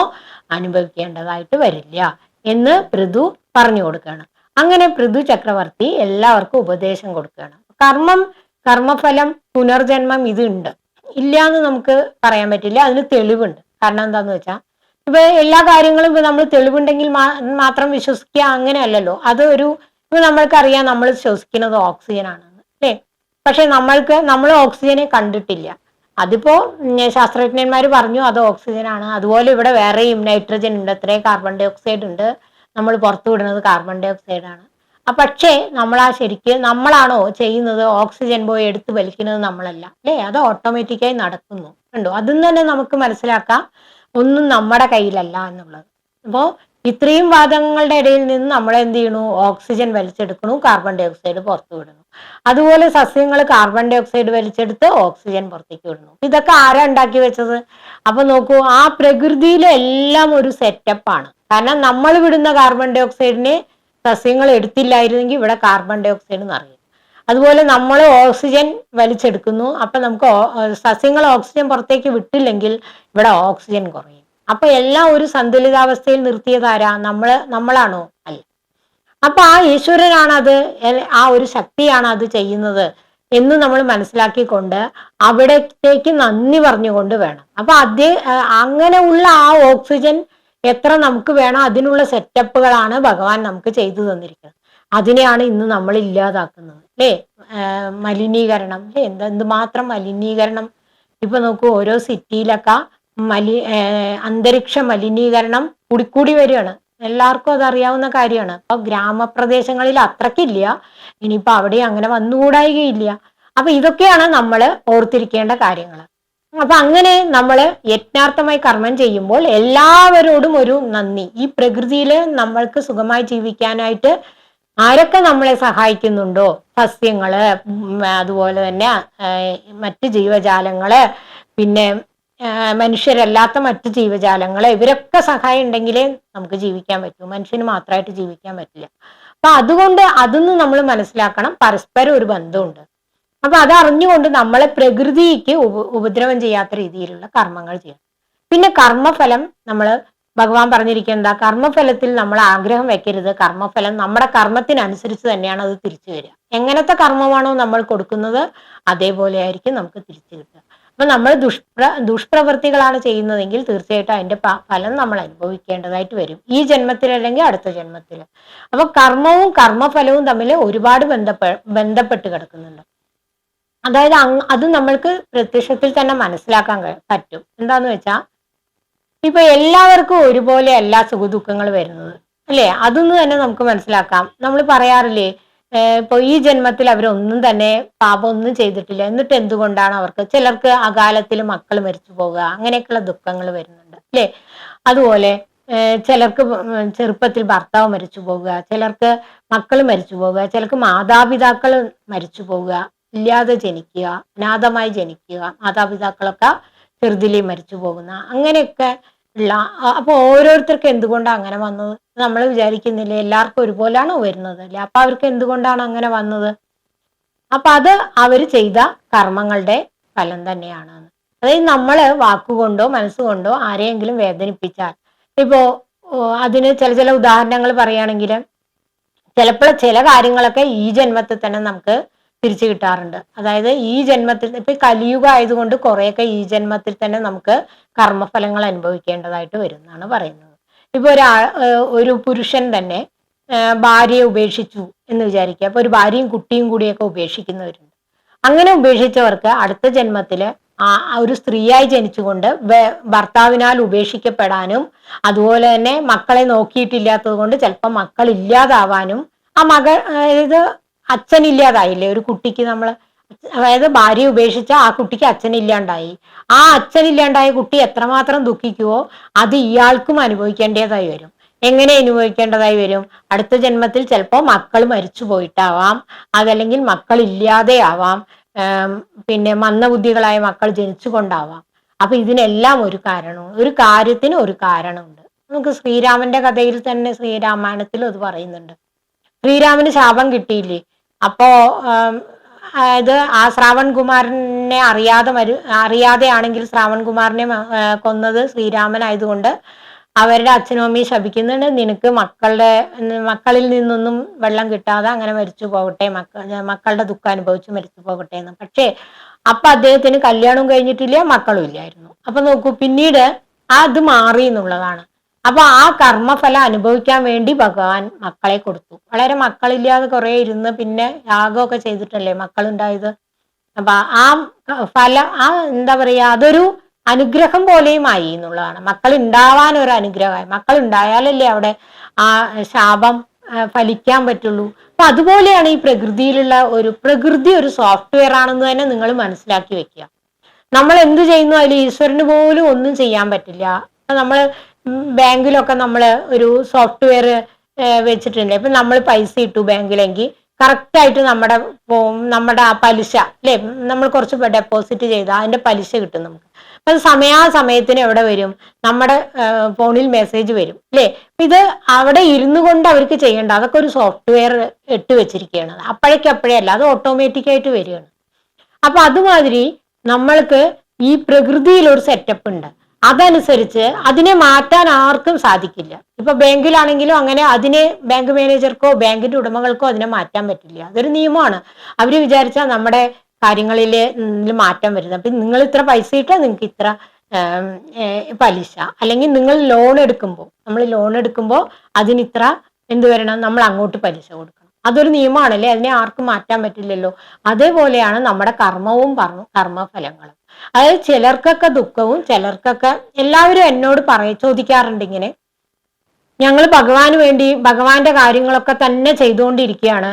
അനുഭവിക്കേണ്ടതായിട്ട് വരില്ല എന്ന് പൃഥു പറഞ്ഞു കൊടുക്കുകയാണ്. അങ്ങനെ പൃഥു ചക്രവർത്തി എല്ലാവർക്കും ഉപദേശം കൊടുക്കുകയാണ്. കർമ്മം കർമ്മഫലം പുനർജന്മം ഇതുണ്ട്. ഇല്ല എന്ന് നമുക്ക് പറയാൻ പറ്റില്ല അതിന് തെളിവുണ്ട്. കാരണം എന്താന്ന് വെച്ചാൽ ഇപ്പൊ എല്ലാ കാര്യങ്ങളും ഇപ്പൊ നമ്മൾ തെളിവുണ്ടെങ്കിൽ മാത്രം വിശ്വസിക്കുക അങ്ങനെയല്ലല്ലോ. അത് ഒരു ഇപ്പൊ നമ്മൾക്കറിയാം നമ്മൾ ശ്വസിക്കുന്നത് ഓക്സിജൻ ആണെന്ന് അല്ലേ? പക്ഷെ നമ്മൾക്ക് നമ്മൾ ഓക്സിജനെ കണ്ടിട്ടില്ല. അതിപ്പോ ശാസ്ത്രജ്ഞന്മാർ പറഞ്ഞു അത് ഓക്സിജൻ ആണ്. അതുപോലെ ഇവിടെ വേറെയും നൈട്രജൻ ഉണ്ട് ഇത്രയും കാർബൺ ഡൈ ഓക്സൈഡ് ഉണ്ട്. നമ്മൾ പുറത്തു വിടുന്നത് കാർബൺ ഡൈ ഓക്സൈഡ് ആണ്. ആ പക്ഷേ ആ ശരിക്ക് നമ്മളാണോ ചെയ്യുന്നത് ഓക്സിജൻ പോയി എടുത്ത് വലിക്കുന്നത് നമ്മളല്ല അല്ലേ? അത് ഓട്ടോമാറ്റിക്കായി നടക്കുന്നു. കണ്ടോ? അതിൽ തന്നെ നമുക്ക് മനസ്സിലാക്കാം. ഒന്നും നമ്മുടെ കയ്യിലല്ല എന്നുള്ളത്. അപ്പോൾ ഇത്രയും വാതകങ്ങളുടെ ഇടയിൽ നിന്ന് നമ്മൾ എന്ത് ചെയ്യണു? ഓക്സിജൻ വലിച്ചെടുക്കണു കാർബൺ ഡൈ ഓക്സൈഡ് പുറത്തു വിടുന്നു അതുപോലെ സസ്യങ്ങൾ കാർബൺ ഡൈ ഓക്സൈഡ് വലിച്ചെടുത്ത് ഓക്സിജൻ പുറത്തേക്ക് വിടുന്നു ഇതൊക്കെ ആരാ ഉണ്ടാക്കി വെച്ചത്? അപ്പൊ നോക്കൂ ആ പ്രകൃതിയിലെ എല്ലാം ഒരു സെറ്റപ്പാണ് കാരണം നമ്മൾ വിടുന്ന കാർബൺ ഡൈ ഓക്സൈഡിനെ സസ്യങ്ങൾ എടുത്തില്ലായിരുന്നെങ്കിൽ ഇവിടെ കാർബൺ ഡൈ ഓക്സൈഡ് നിറയും അതുപോലെ നമ്മൾ ഓക്സിജൻ വലിച്ചെടുക്കുന്നു. അപ്പൊ നമുക്ക് സസ്യങ്ങൾ ഓക്സിജൻ പുറത്തേക്ക് വിട്ടില്ലെങ്കിൽ ഇവിടെ ഓക്സിജൻ കുറയും. അപ്പൊ എല്ലാം ഒരു സന്തുലിതാവസ്ഥയിൽ നിർത്തിയതാരാ നമ്മൾ നമ്മളാണോ? അല്ല. അപ്പൊ ആ ഈശ്വരനാണ് അത് ആ ഒരു ശക്തിയാണ് അത് ചെയ്യുന്നത് എന്ന് നമ്മൾ മനസ്സിലാക്കിക്കൊണ്ട് അവിടത്തേക്ക് നന്ദി പറഞ്ഞുകൊണ്ട് വേണം. അപ്പൊ അതേ അങ്ങനെ ഉള്ള ആ ഓക്സിജൻ എത്ര നമുക്ക് വേണം അതിനുള്ള സെറ്റപ്പുകളാണ് ഭഗവാൻ നമുക്ക് ചെയ്തു തന്നിരിക്കുന്നത്. അതിനെയാണ് ഇന്ന് നമ്മൾ ഇല്ലാതാക്കുന്നത് അല്ലേ? മലിനീകരണം അല്ലേ? എന്ത് മാത്രം മലിനീകരണം? ഇപ്പൊ നോക്കൂ ഓരോ സിറ്റിയിലൊക്കെ മലി അന്തരീക്ഷ മലിനീകരണം കൂടിക്കൂടി വരികയാണ്. എല്ലാവർക്കും അതറിയാവുന്ന കാര്യമാണ്. അപ്പൊ ഗ്രാമപ്രദേശങ്ങളിൽ അത്രക്കില്ല. ഇനിയിപ്പോ അവിടെ അങ്ങനെ വന്നുകൂടായികയില്ല. അപ്പൊ ഇതൊക്കെയാണ് നമ്മൾ ഓർത്തിരിക്കേണ്ട കാര്യങ്ങൾ അപ്പൊ അങ്ങനെ നമ്മൾ യജ്ഞാർത്ഥമായി കർമ്മം ചെയ്യുമ്പോൾ എല്ലാവരോടും ഒരു നന്ദി. ഈ പ്രകൃതിയിൽ നമ്മൾക്ക് സുഖമായി ജീവിക്കാനായിട്ട് ആരൊക്കെ നമ്മളെ സഹായിക്കുന്നുണ്ടോ? സസ്യങ്ങൾ അതുപോലെ തന്നെ മറ്റ് ജീവജാലങ്ങൾ പിന്നെ മനുഷ്യരല്ലാത്ത മറ്റ് ജീവജാലങ്ങളെ ഇവരൊക്കെ സഹായം ഉണ്ടെങ്കിലേ നമുക്ക് ജീവിക്കാൻ പറ്റൂ. മനുഷ്യന് മാത്രമായിട്ട് ജീവിക്കാൻ പറ്റില്ല. അപ്പൊ അതുകൊണ്ട് അതൊന്ന് നമ്മൾ മനസ്സിലാക്കണം. പരസ്പരം ഒരു ബന്ധമുണ്ട്. അപ്പൊ അത് അറിഞ്ഞുകൊണ്ട് നമ്മളെ പ്രകൃതിക്ക് ഉപ ഉപദ്രവം ചെയ്യാത്ത രീതിയിലുള്ള കർമ്മങ്ങൾ ചെയ്യണം പിന്നെ കർമ്മഫലം നമ്മൾ ഭഗവാൻ പറഞ്ഞിരിക്കുന്നത് കർമ്മഫലത്തിൽ നമ്മൾ ആഗ്രഹം വെക്കരുത്. കർമ്മഫലം നമ്മുടെ കർമ്മത്തിനനുസരിച്ച് തന്നെയാണ് അത് തിരിച്ചു വരിക. എങ്ങനത്തെ കർമ്മമാണോ നമ്മൾ കൊടുക്കുന്നത് അതേപോലെ ആയിരിക്കും നമുക്ക് തിരിച്ചു കിട്ടുക. അപ്പൊ നമ്മൾ ദുഷ്പ്ര ദുഷ്പ്രവൃത്തികളാണ് ചെയ്യുന്നതെങ്കിൽ തീർച്ചയായിട്ടും അതിന്റെ ഫലം നമ്മൾ അനുഭവിക്കേണ്ടതായിട്ട് വരും. ഈ ജന്മത്തിൽ അല്ലെങ്കിൽ അടുത്ത ജന്മത്തിൽ അപ്പൊ കർമ്മവും കർമ്മഫലവും തമ്മിൽ ഒരുപാട് ബന്ധപ്പെ ബന്ധപ്പെട്ട് കിടക്കുന്നുണ്ട്. അതായത് അത് നമ്മൾക്ക് പ്രത്യക്ഷത്തിൽ തന്നെ മനസ്സിലാക്കാൻ പറ്റും. എന്താന്ന് വെച്ചാ ഇപ്പൊ എല്ലാവർക്കും ഒരുപോലെ എല്ലാ സുഖദുഃഖങ്ങൾ വരുന്നത്. അല്ലേ? അതൊന്ന് തന്നെ നമുക്ക് മനസ്സിലാക്കാം. നമ്മൾ പറയാറില്ലേ ഇപ്പൊ ഈ ജന്മത്തിൽ അവരൊന്നും തന്നെ പാപമൊന്നും ചെയ്തിട്ടില്ല. എന്നിട്ട് എന്തുകൊണ്ടാണ് അവർക്ക് ചിലർക്ക് അകാലത്തിൽ മക്കൾ മരിച്ചു പോകുക അങ്ങനെയൊക്കെയുള്ള ദുഃഖങ്ങൾ വരുന്നുണ്ട് അല്ലേ? അതുപോലെ ചിലർക്ക് ചെറുപ്പത്തിൽ ഭർത്താവ് മരിച്ചു പോകുക ചിലർക്ക് മക്കൾ മരിച്ചു പോകുക ചിലർക്ക് മാതാപിതാക്കൾ മരിച്ചു പോകുക ഇല്ലാതെ ജനിക്കുക അനാഥമായി ജനിക്കുക മാതാപിതാക്കളൊക്കെ ചെറുതിലേ മരിച്ചു പോകുന്ന അങ്ങനെയൊക്കെ ഉള്ള അപ്പോൾ അപ്പൊ ഓരോരുത്തർക്ക് എന്തുകൊണ്ടാണ് അങ്ങനെ വന്നത്? നമ്മൾ വിചാരിക്കുന്നില്ല എല്ലാവർക്കും ഒരുപോലാണോ വരുന്നത് അല്ലേ? അപ്പൊ അവർക്ക് എന്തുകൊണ്ടാണ് അങ്ങനെ വന്നത്? അപ്പൊ അത് അവർ ചെയ്ത കർമ്മങ്ങളുടെ ഫലം തന്നെയാണ്. അതായത് നമ്മൾ വാക്കുകൊണ്ടോ മനസ്സുകൊണ്ടോ ആരെയെങ്കിലും വേദനിപ്പിച്ചാൽ ഇപ്പോ അതിന് ചില ചില ഉദാഹരണങ്ങൾ പറയുകയാണെങ്കിൽ ചിലപ്പോൾ ചില കാര്യങ്ങളൊക്കെ ഈ ജന്മത്തിൽ തന്നെ നമുക്ക് തിരിച്ചു കിട്ടാറുണ്ട്. അതായത് ഈ ജന്മത്തിൽ ഇപ്പൊ കലിയുഗ ആയതുകൊണ്ട് കുറെയൊക്കെ ഈ ജന്മത്തിൽ തന്നെ നമുക്ക് കർമ്മഫലങ്ങൾ അനുഭവിക്കേണ്ടതായിട്ട് വരും എന്നാണ് പറയുന്നത്. ഇപ്പൊ ഒരാ ഒരു പുരുഷൻ തന്നെ ഭാര്യയെ ഉപേക്ഷിച്ചു എന്ന് വിചാരിക്കുക. അപ്പൊ ഒരു ഭാര്യയും കുട്ടിയും കൂടിയൊക്കെ ഉപേക്ഷിക്കുന്നവരുണ്ട്. അങ്ങനെ ഉപേക്ഷിച്ചവർക്ക് അടുത്ത ജന്മത്തിൽ ആ ഒരു സ്ത്രീയായി ജനിച്ചുകൊണ്ട് ഭർത്താവിനാൽ ഉപേക്ഷിക്കപ്പെടാനും അതുപോലെ തന്നെ മക്കളെ നോക്കിയിട്ടില്ലാത്തത് കൊണ്ട് ചിലപ്പോൾ മക്കൾ ഇല്ലാതാവാനും ആ മകൾ അതായത് അച്ഛൻ ഇല്ലാതായില്ലേ ഒരു കുട്ടിക്ക് നമ്മൾ അതായത് ഭാര്യ ഉപേക്ഷിച്ച ആ കുട്ടിക്ക് അച്ഛനില്ലാണ്ടായി. ആ അച്ഛനില്ലാണ്ടായ കുട്ടി എത്രമാത്രം ദുഃഖിക്കുവോ അത് ഇയാൾക്കും അനുഭവിക്കേണ്ടതായി വരും. എങ്ങനെ അനുഭവിക്കേണ്ടതായി വരും? അടുത്ത ജന്മത്തിൽ ചിലപ്പോൾ മക്കൾ മരിച്ചു പോയിട്ടാവാം. അതല്ലെങ്കിൽ മക്കൾ ഇല്ലാതെ ആവാം പിന്നെ മന്ദബുദ്ധികളായ മക്കൾ ജനിച്ചു കൊണ്ടാവാം. അപ്പൊ ഇതിനെല്ലാം ഒരു കാരണവും ഒരു കാര്യത്തിന് ഒരു കാരണമുണ്ട്. നമുക്ക് ശ്രീരാമന്റെ കഥയിൽ തന്നെ ശ്രീരാമായണത്തിലും അത് പറയുന്നുണ്ട്. ശ്രീരാമന് ശാപം കിട്ടിയില്ലേ? അപ്പോ അതായത് ആ ശ്രാവൺ കുമാരനെ അറിയാതെ മരു അറിയാതെ ആണെങ്കിൽ ശ്രാവൺ കുമാരനെ കൊന്നത് ശ്രീരാമനായതുകൊണ്ട് അവരുടെ അച്ഛനും അമ്മയും ശപിക്കുന്നുണ്ട്. നിനക്ക് മക്കളുടെ മക്കളിൽ നിന്നൊന്നും വെള്ളം കിട്ടാതെ അങ്ങനെ മരിച്ചു പോകട്ടെ മക്ക മക്കളുടെ ദുഃഖം അനുഭവിച്ച് മരിച്ചു പോകട്ടെ എന്ന്. പക്ഷേ അപ്പൊ അദ്ദേഹത്തിന് കല്യാണവും കഴിഞ്ഞിട്ടില്ല മക്കളും ഇല്ലായിരുന്നു. അപ്പൊ നോക്കൂ പിന്നീട് അത് മാറി എന്നുള്ളതാണ്. അപ്പൊ ആ കർമ്മഫലം അനുഭവിക്കാൻ വേണ്ടി ഭഗവാൻ മക്കളെ കൊടുത്തു. വളരെ മക്കളില്ലാതെ കുറെ ഇരുന്ന് പിന്നെ യാഗമൊക്കെ ചെയ്തിട്ടല്ലേ മക്കളുണ്ടായത്? അപ്പൊ ആ ഫലം ആ എന്താ പറയാ അതൊരു അനുഗ്രഹം പോലെയും ആയി എന്നുള്ളതാണ്. മക്കൾ ഉണ്ടാവാൻ ഒരു അനുഗ്രഹമായി. മക്കൾ ഉണ്ടായാലല്ലേ അവിടെ ആ ശാപം ഫലിക്കാൻ പറ്റുള്ളൂ. അപ്പൊ അതുപോലെയാണ് ഈ പ്രകൃതിയിലുള്ള ഒരു പ്രകൃതി ഒരു സോഫ്റ്റ്വെയർ ആണെന്ന് തന്നെ നിങ്ങൾ മനസ്സിലാക്കി വെക്കുക. നമ്മൾ എന്ത് ചെയ്യുന്നു? അതിൽ ഈശ്വരന് പോലും ഒന്നും ചെയ്യാൻ പറ്റില്ല. നമ്മൾ ബാങ്കിലൊക്കെ നമ്മൾ ഒരു സോഫ്റ്റ്വെയർ വെച്ചിട്ടുണ്ട്. ഇപ്പൊ നമ്മൾ പൈസ ഇട്ടു ബാങ്കിലെങ്കിൽ കറക്റ്റ് ആയിട്ട് നമ്മുടെ നമ്മുടെ ആ പലിശ അല്ലെ നമ്മൾ കുറച്ച് ഡെപ്പോസിറ്റ് ചെയ്താൽ അതിന്റെ പലിശ കിട്ടും നമുക്ക്. അത് സമയാസമയത്തിന് എവിടെ വരും? നമ്മുടെ ഫോണിൽ മെസ്സേജ് വരും അല്ലേ ഇത് അവിടെ ഇരുന്നു കൊണ്ട് അവർക്ക് ചെയ്യേണ്ട അതൊക്കെ ഒരു സോഫ്റ്റ്വെയർ ഇട്ട് വെച്ചിരിക്കുകയാണ് അപ്പോഴേക്കപ്പോഴേ അല്ല അത് ഓട്ടോമാറ്റിക് ആയിട്ട് വരികയാണ്. അപ്പൊ അതുമാതിരി നമ്മൾക്ക് ഈ പ്രകൃതിയിൽ ഒരു സെറ്റപ്പ് ഉണ്ട്. അതനുസരിച്ച് അതിനെ മാറ്റാൻ ആർക്കും സാധിക്കില്ല. ഇപ്പൊ ബാങ്കിലാണെങ്കിലും അങ്ങനെ അതിനെ ബാങ്ക് മാനേജർക്കോ ബാങ്കിന്റെ ഉടമകൾക്കോ അതിനെ മാറ്റാൻ പറ്റില്ല. അതൊരു നിയമമാണ്. അവർ വിചാരിച്ചാൽ നമ്മുടെ കാര്യങ്ങളിൽ മാറ്റം വരുന്നത്. അപ്പൊ നിങ്ങൾ ഇത്ര പൈസ ഇട്ടാൽ നിങ്ങൾക്ക് ഇത്ര പലിശ. അല്ലെങ്കിൽ നിങ്ങൾ ലോൺ എടുക്കുമ്പോൾ നമ്മൾ ലോൺ എടുക്കുമ്പോൾ അതിന് ഇത്ര എന്ത് വരണം? നമ്മൾ അങ്ങോട്ട് പലിശ കൊടുക്കണം. അതൊരു നിയമമാണല്ലേ? അതിനെ ആർക്കും മാറ്റാൻ പറ്റില്ലല്ലോ. അതേപോലെയാണ് നമ്മുടെ കർമ്മവും കർമ്മഫലങ്ങളും. അതായത് ചിലർക്കൊക്കെ ദുഃഖവും ചിലർക്കൊക്കെ എല്ലാവരും എന്നോട് പറയ ചോദിക്കാറുണ്ട് ഇങ്ങനെ. ഞങ്ങൾ ഭഗവാന് വേണ്ടി ഭഗവാന്റെ കാര്യങ്ങളൊക്കെ തന്നെ ചെയ്തുകൊണ്ടിരിക്കുകയാണ്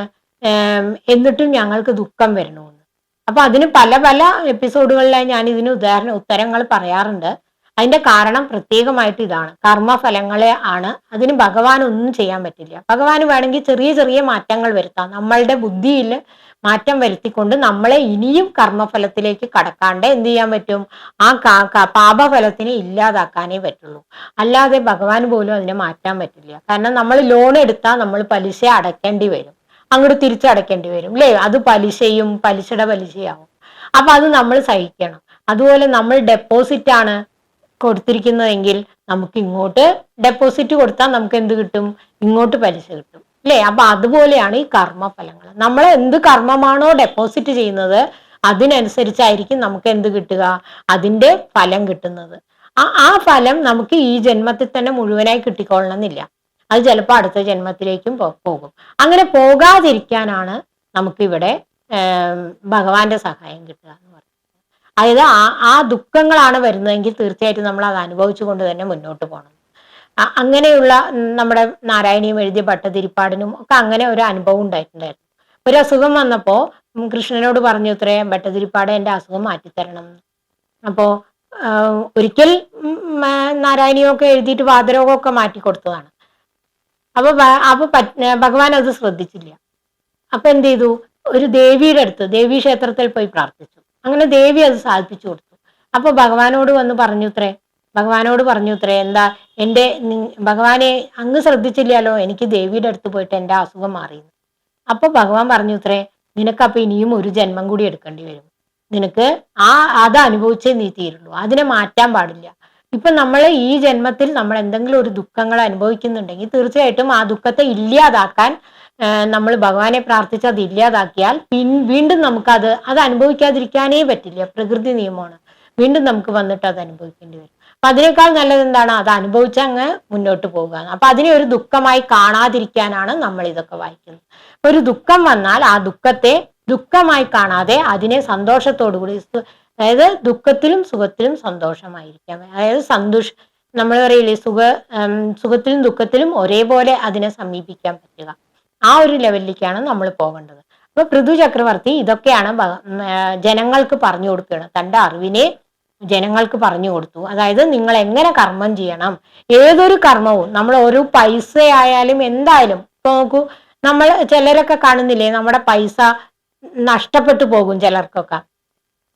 എന്നിട്ടും ഞങ്ങൾക്ക് ദുഃഖം വരണമെന്ന്. അപ്പൊ അതിന് പല പല എപ്പിസോഡുകളിലായി ഞാൻ ഇതിന് ഉദാഹരണ ഉത്തരങ്ങൾ പറയാറുണ്ട്. അതിന്റെ കാരണം പ്രത്യേകമായിട്ട് ഇതാണ്. കർമ്മഫലങ്ങളെ ആണ്. അതിന് ഭഗവാൻ ഒന്നും ചെയ്യാൻ പറ്റില്ല. ഭഗവാന് വേണമെങ്കിൽ ചെറിയ ചെറിയ മാറ്റങ്ങൾ വരുത്താം. നമ്മളുടെ ബുദ്ധിയിൽ മാറ്റം വരുത്തിക്കൊണ്ട് നമ്മളെ ഇനിയും കർമ്മഫലത്തിലേക്ക് കടക്കാണ്ട് എന്ത് ചെയ്യാൻ പറ്റും? ആ പാപഫലത്തിനെ ഇല്ലാതാക്കാനേ പറ്റുള്ളൂ. അല്ലാതെ ഭഗവാൻ പോലും അതിനെ മാറ്റാൻ പറ്റില്ല. കാരണം നമ്മൾ ലോൺ എടുത്താൽ നമ്മൾ പലിശ അടയ്ക്കേണ്ടി വരും. അങ്ങോട്ട് തിരിച്ചടയ്ക്കേണ്ടി വരും. അല്ലേ അത് പലിശയും പലിശയുടെ പലിശയാവും. അപ്പൊ അത് നമ്മൾ സഹിക്കണം. അതുപോലെ നമ്മൾ ഡെപ്പോസിറ്റ് ആണ്. കൊടുത്തിരിക്കുന്നതെങ്കിൽ നമുക്ക് ഇങ്ങോട്ട് ഡെപ്പോസിറ്റ് കൊടുത്താൽ നമുക്ക് എന്ത് കിട്ടും? ഇങ്ങോട്ട് പലിശ കിട്ടും. അല്ലേ? അപ്പൊ അതുപോലെയാണ് ഈ കർമ്മഫലങ്ങൾ. നമ്മൾ എന്ത് കർമ്മമാണോ ഡെപ്പോസിറ്റ് ചെയ്യുന്നത് അതിനനുസരിച്ചായിരിക്കും നമുക്ക് എന്ത് കിട്ടുക? അതിന്റെ ഫലം കിട്ടുന്നത്. ആ ആ ഫലം നമുക്ക് ഈ ജന്മത്തിൽ തന്നെ മുഴുവനായി കിട്ടിക്കൊള്ളണമെന്നില്ല. അത് ചിലപ്പോൾ അടുത്ത ജന്മത്തിലേക്കും പോകും. അങ്ങനെ പോകാതിരിക്കാനാണ് നമുക്കിവിടെ ഭഗവാന്റെ സഹായം കിട്ടുക എന്ന് പറയുന്നത്. അതായത് ആ ആ ദുഃഖങ്ങളാണ് വരുന്നതെങ്കിൽ തീർച്ചയായിട്ടും നമ്മൾ അത് അനുഭവിച്ചു കൊണ്ട് തന്നെ മുന്നോട്ട് പോകണം. അങ്ങനെയുള്ള നമ്മുടെ നാരായണീയം എഴുതിയ ഭട്ടതിരിപ്പാടിനും ഒക്കെ അങ്ങനെ ഒരു അനുഭവം ഉണ്ടായിട്ടുണ്ടായിരുന്നു. ഒരു അസുഖം വന്നപ്പോ കൃഷ്ണനോട് പറഞ്ഞു ഇത്രയും ഭട്ടതിരിപ്പാട് എന്റെ അസുഖം മാറ്റിത്തരണം. അപ്പോ ഒരിക്കൽ നാരായണിയൊക്കെ എഴുതിയിട്ട് വാതരോഗമൊക്കെ മാറ്റി കൊടുത്തതാണ് അപ്പൊ അപ്പൊ ഭഗവാൻ അത് ശ്രദ്ധിച്ചില്ല. അപ്പൊ എന്ത് ചെയ്തു? ഒരു ദേവിയുടെ അടുത്ത് ദേവി ക്ഷേത്രത്തിൽ പോയി പ്രാർത്ഥിച്ചു. അങ്ങനെ ദേവി അത് സാധിപ്പിച്ചു കൊടുത്തു. അപ്പൊ ഭഗവാനോട് വന്ന് പറഞ്ഞു ഇത്രേ ഭഗവാനോട് പറഞ്ഞു ഇത്രേ എന്താ എന്റെ ഭഗവാനെ അങ്ങ് ശ്രദ്ധിച്ചില്ലല്ലോ എനിക്ക് ദേവിയുടെ അടുത്ത് പോയിട്ട് എന്റെ അസുഖം മാറിയെന്ന്. അപ്പൊ ഭഗവാൻ പറഞ്ഞു ഇത്രേ നിനക്കപ്പൊ ഇനിയും ഒരു ജന്മം കൂടി എടുക്കേണ്ടി വരും. നിനക്ക് ആ അത് അനുഭവിച്ചേ നീ തീരുള്ളൂ. അതിനെ മാറ്റാൻ പാടില്ല. ഇപ്പൊ നമ്മൾ ഈ ജന്മത്തിൽ നമ്മൾ എന്തെങ്കിലും ഒരു ദുഃഖങ്ങൾ അനുഭവിക്കുന്നുണ്ടെങ്കിൽ തീർച്ചയായിട്ടും ആ ദുഃഖത്തെ ഇല്ലാതാക്കാൻ നമ്മൾ ഭഗവാനെ പ്രാർത്ഥിച്ച് അത് ഇല്ലാതാക്കിയാൽ പിൻ വീണ്ടും നമുക്കത് അത് അനുഭവിക്കാതിരിക്കാനേ പറ്റില്ല. പ്രകൃതി നിയമമാണ്. വീണ്ടും നമുക്ക് വന്നിട്ട് അത് അനുഭവിക്കേണ്ടി വരും. അപ്പൊ അതിനേക്കാൾ നല്ലത് എന്താണ്? അത് അനുഭവിച്ച് അങ്ങ് മുന്നോട്ട് പോവുക അപ്പൊ അതിനെ ഒരു ദുഃഖമായി കാണാതിരിക്കാനാണ് നമ്മൾ ഇതൊക്കെ വായിക്കുന്നത്. ഒരു ദുഃഖം വന്നാൽ ആ ദുഃഖത്തെ ദുഃഖമായി കാണാതെ അതിനെ സന്തോഷത്തോടു കൂടി അതായത് ദുഃഖത്തിലും സുഖത്തിലും സന്തോഷമായിരിക്കാം. അതായത് സന്തോഷ നമ്മൾ പറയില്ലേ സുഖ സുഖത്തിലും ദുഃഖത്തിലും ഒരേപോലെ അതിനെ സമീപിക്കാൻ പറ്റുക. ആ ഒരു ലെവലിലേക്കാണ് നമ്മൾ പോകേണ്ടത്. അപ്പൊ പൃഥു ചക്രവർത്തി ഇതൊക്കെയാണ് ജനങ്ങൾക്ക് പറഞ്ഞു കൊടുക്കുകയാണ്. തന്റെ അറിവിനെ ജനങ്ങൾക്ക് പറഞ്ഞു കൊടുത്തു. അതായത് നിങ്ങൾ എങ്ങനെ കർമ്മം ചെയ്യണം? ഏതൊരു കർമ്മവും നമ്മൾ ഒരു പൈസ ആയാലും എന്തായാലും ഇപ്പൊ നോക്കൂ നമ്മൾ ചിലരൊക്കെ കാണുന്നില്ലേ നമ്മുടെ പൈസ നഷ്ടപ്പെട്ടു പോകും ചിലർക്കൊക്കെ.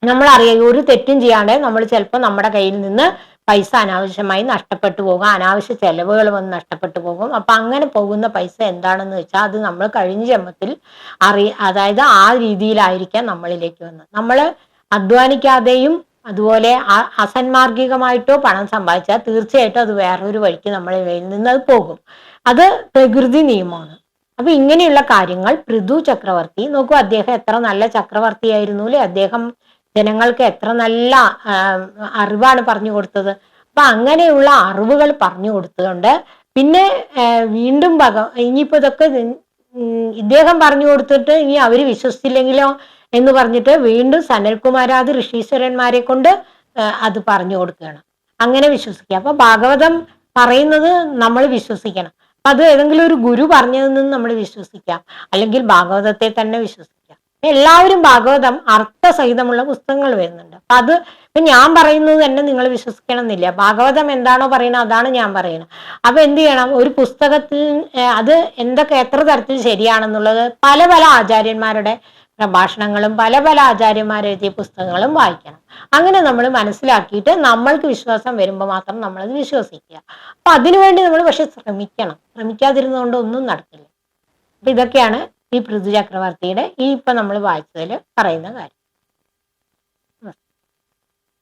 നമ്മൾ അറിയാം ഒരു തെറ്റും ചെയ്യാണ്ട് നമ്മൾ ചിലപ്പോൾ നമ്മുടെ കയ്യിൽ നിന്ന് പൈസ അനാവശ്യമായി നഷ്ടപ്പെട്ടു പോകും. അനാവശ്യ ചെലവുകൾ വന്ന് നഷ്ടപ്പെട്ടു പോകും. അപ്പൊ അങ്ങനെ പോകുന്ന പൈസ എന്താണെന്ന് വെച്ചാൽ അത് നമ്മൾ കഴിഞ്ഞ ജന്മത്തിൽ അറി അതായത് ആ രീതിയിലായിരിക്കാം നമ്മളിലേക്ക് വന്നത്. നമ്മൾ അധ്വാനിക്കാതെയും അതുപോലെ അസന്മാർഗികമായിട്ടോ പണം സമ്പാദിച്ചാൽ തീർച്ചയായിട്ടും അത് വേറൊരു വഴിക്ക് നമ്മളെ നിന്ന് അത് പോകും. അത് പ്രകൃതി നിയമമാണ്. അപ്പൊ ഇങ്ങനെയുള്ള കാര്യങ്ങൾ പൃഥു ചക്രവർത്തി നോക്കൂ അദ്ദേഹം എത്ര നല്ല ചക്രവർത്തിയായിരുന്നു അല്ലെ? അദ്ദേഹം ജനങ്ങൾക്ക് എത്ര നല്ല അറിവാണ് പറഞ്ഞു കൊടുത്തത്. അപ്പൊ അങ്ങനെയുള്ള അറിവുകൾ പറഞ്ഞു കൊടുത്തുകൊണ്ട് പിന്നെ വീണ്ടും ഭഗ ഇനിയിപ്പോ ഇതൊക്കെ ഇദ്ദേഹം പറഞ്ഞു കൊടുത്തിട്ട് ഇനി അവർ വിശ്വസിച്ചില്ലെങ്കിലോ എന്ന് പറഞ്ഞിട്ട് വീണ്ടും സനൽകുമാരാദി ഋഷീശ്വരന്മാരെ കൊണ്ട് അത് പറഞ്ഞു കൊടുക്കുകയാണ്. അങ്ങനെ വിശ്വസിക്കുക. അപ്പൊ ഭാഗവതം പറയുന്നത് നമ്മൾ വിശ്വസിക്കണം. അത് ഏതെങ്കിലും ഒരു ഗുരു പറഞ്ഞതിൽ നിന്ന് നമ്മൾ വിശ്വസിക്കാം. അല്ലെങ്കിൽ ഭാഗവതത്തെ തന്നെ വിശ്വസിക്കാം. എല്ലാവരും ഭാഗവതം അർത്ഥസഹിതമുള്ള പുസ്തകങ്ങൾ വരുന്നുണ്ട്. അപ്പൊ അത് ഇപ്പൊ ഞാൻ പറയുന്നത് തന്നെ നിങ്ങൾ വിശ്വസിക്കണം എന്നില്ല ഭാഗവതം എന്താണോ പറയുന്നത് അതാണ് ഞാൻ പറയുന്നത്. അപ്പൊ എന്ത് ചെയ്യണം? ഒരു പുസ്തകത്തിൽ അത് എന്തൊക്കെ എത്ര തരത്തിൽ ശരിയാണെന്നുള്ളത് പല പല ആചാര്യന്മാരുടെ പ്രഭാഷണങ്ങളും പല പല ആചാര്യന്മാർ എഴുതിയ പുസ്തകങ്ങളും വായിക്കണം. അങ്ങനെ നമ്മൾ മനസ്സിലാക്കിയിട്ട് നമ്മൾക്ക് വിശ്വാസം വരുമ്പോൾ മാത്രം നമ്മൾ അത് വിശ്വസിക്കുക. അപ്പൊ അതിനുവേണ്ടി നമ്മൾ പക്ഷെ ശ്രമിക്കണം. ശ്രമിക്കാതിരുന്നുകൊണ്ട് ഒന്നും നടക്കില്ല. അപ്പൊ ഇതൊക്കെയാണ് ഈ പൃഥ്വി ചക്രവർത്തിയുടെ ഈ ഇപ്പൊ നമ്മൾ വായിച്ചതിൽ പറയുന്ന കാര്യം.